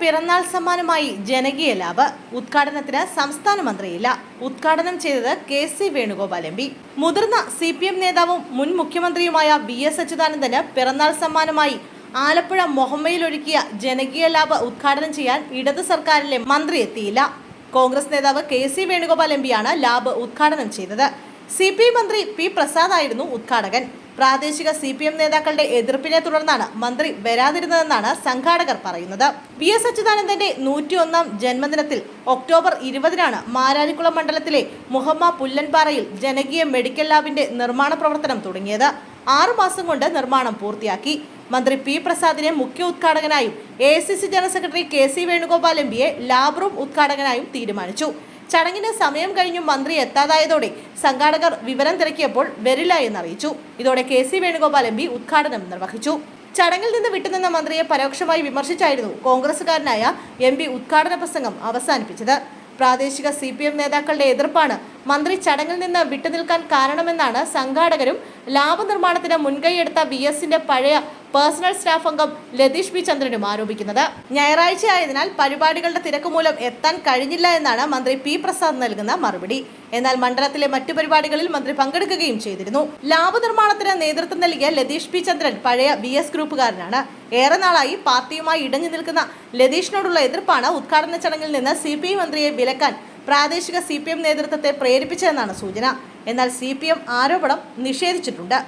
പിറന്നാൾ സമ്മാനമായി ജനകീയ ലാബ്. ഉദ്ഘാടനത്തിന് സംസ്ഥാന മന്ത്രിയില്ല. ഉദ്ഘാടനം ചെയ്തത് K C Venugopal M P. മുതിർന്ന സി പി എം നേതാവും മുൻ മുഖ്യമന്ത്രിയുമായ വി എസ് അച്യുതാനന്ദന് പിറന്നാൾ സമ്മാനമായി ആലപ്പുഴ മൊഹമ്മയിൽ ഒഴുക്കിയ ജനകീയ ലാബ് ഉദ്ഘാടനം ചെയ്യാൻ ഇടത് സർക്കാരിലെ മന്ത്രി എത്തിയില്ല. കോൺഗ്രസ് നേതാവ് കെ സി വേണുഗോപാൽ എം പിയാണ് ലാബ് ഉദ്ഘാടനം ചെയ്തത്. സി പി മന്ത്രി പി പ്രസാദ് ആയിരുന്നു ഉദ്ഘാടകൻ. പ്രാദേശിക സി പി എം നേതാക്കളുടെ എതിർപ്പിനെ തുടർന്നാണ് മന്ത്രി വരാതിരുന്നതെന്നാണ് സംഘാടകർ പറയുന്നത്. വി എസ് അച്യുതാനന്ദന്റെ നൂറ്റിയൊന്നാം ജന്മദിനത്തിൽ ഒക്ടോബർ ഇരുപതിനാണ് മാരാരിക്കുളം മണ്ഡലത്തിലെ മുഹമ്മ പുല്ലൻപാറയിൽ ജനകീയ മെഡിക്കൽ ലാബിന്റെ നിർമ്മാണ പ്രവർത്തനം തുടങ്ങിയത്. ആറുമാസം കൊണ്ട് നിർമ്മാണം പൂർത്തിയാക്കി. മന്ത്രി പി പ്രസാദിനെ മുഖ്യ ഉദ്ഘാടകനായും A general secretary K C Venugopal M പിയെ ലാബ് റൂം ഉദ്ഘാടകനായും തീരുമാനിച്ചു. ചടങ്ങിന് സമയം കഴിഞ്ഞും മന്ത്രി എത്താതായതോടെ സംഘാടകർ വിവരം തിരക്കിയപ്പോൾ വരില്ല എന്നറിയിച്ചു. ഇതോടെ K C Venugopal M P ഉദ്ഘാടനം നിർവഹിച്ചു. ചടങ്ങിൽ നിന്ന് വിട്ടുനിന്ന മന്ത്രിയെ പരോക്ഷമായി വിമർശിച്ചായിരുന്നു കോൺഗ്രസുകാരനായ എം പി ഉദ്ഘാടന പ്രസംഗം അവസാനിപ്പിച്ചത്. പ്രാദേശിക സി പി എം നേതാക്കളുടെ എതിർപ്പാണ് മന്ത്രി ചടങ്ങിൽ നിന്ന് വിട്ടുനിൽക്കാൻ കാരണമെന്നാണ് സംഘാടകരും ലാഭനിർമ്മാണത്തിന് മുൻകൈയെടുത്ത വി എസിന്റെ പഴയ പേഴ്സണൽ സ്റ്റാഫ് അംഗം ലതീഷ് പി ചന്ദ്രനും ആരോപിക്കുന്നത്. ഞായറാഴ്ച ആയതിനാൽ പരിപാടികളുടെ തിരക്ക് മൂലം എത്താൻ കഴിഞ്ഞില്ല എന്നാണ് മന്ത്രി പി പ്രസാദ് നൽകുന്ന മറുപടി. എന്നാൽ മണ്ഡലത്തിലെ മറ്റു പരിപാടികളിൽ മന്ത്രി പങ്കെടുക്കുകയും ചെയ്തിരുന്നു. ലാബ് നിർമ്മാണത്തിന് നേതൃത്വം നൽകിയ ലതീഷ് പി ചന്ദ്രൻ പഴയ വി എസ് ഗ്രൂപ്പുകാരനാണ്. ഏറെ നാളായി പാർട്ടിയുമായി ഇടഞ്ഞു നിൽക്കുന്ന ലതീഷിനോടുള്ള എതിർപ്പാണ് ഉദ്ഘാടന ചടങ്ങിൽ നിന്ന് സി പി മന്ത്രിയെ വിലക്കാൻ പ്രാദേശിക സി പി എം നേതൃത്വത്തെ പ്രേരിപ്പിച്ചതെന്നാണ് സൂചന. എന്നാൽ സി പി എം ആരോപണം നിഷേധിച്ചിട്ടുണ്ട്.